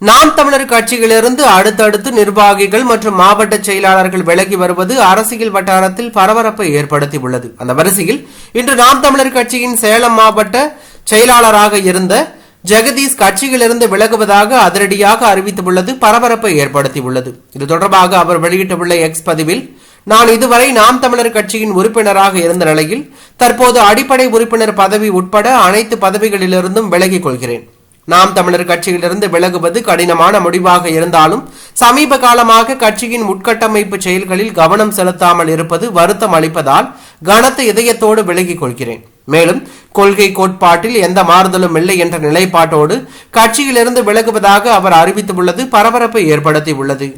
நாம் தமிழர் கட்சியிலிருந்து அடுத்தடுத்து நிர்வாகிகள் மற்றும் மாவட்ட செயலாளர்கள் விலகி வருவது அரசியல் வட்டாரத்தில் பரபரப்பை ஏற்படுத்தியுள்ளது. அந்த வரிசையில் இன்று நாம் தமிழர் கட்சியின் சேலம் மாவட்ட செயலாளராக இருந்த ஜெகதீஷ் கட்சியிலிருந்து விலகுவதாக அதிரடியாக அறிவித்துள்ளது பரபரப்பை ஏற்படுத்தியுள்ளது. இது தொடர்பாக அவர் வெளியிட்டுள்ள எக்ஸ் பதிவில் நான் இதுவரை நாம் தமிழர் கட்சியின் உறுப்பினராக இருந்த நிலையில் தற்போது அடிப்படை உறுப்பினர் பதவி உட்பட அனைத்து பதவிகளிலிருந்தும் விலகிக் கொள்கிறேன். நாம் தமிழர் கட்சியிலிருந்து விலகுவது கடினமான முடிவாக இருந்தாலும் சமீப காலமாக கட்சியின் உட்கட்டமைப்பு செயல்களில் கவனம் செலுத்தாமல் இருப்பது வருத்தம் அளிப்பதால் கனத்த இதயத்தோடு விலகிக் கொள்கிறேன். மேலும் கொள்கை கோட்பாட்டில் எந்த மாறுதலும் இல்லை என்ற நிலைப்பாட்டோடு கட்சியிலிருந்து விலகுவதாக அவர் அறிவித்துள்ளது பரபரப்பை ஏற்படுத்தியுள்ளது.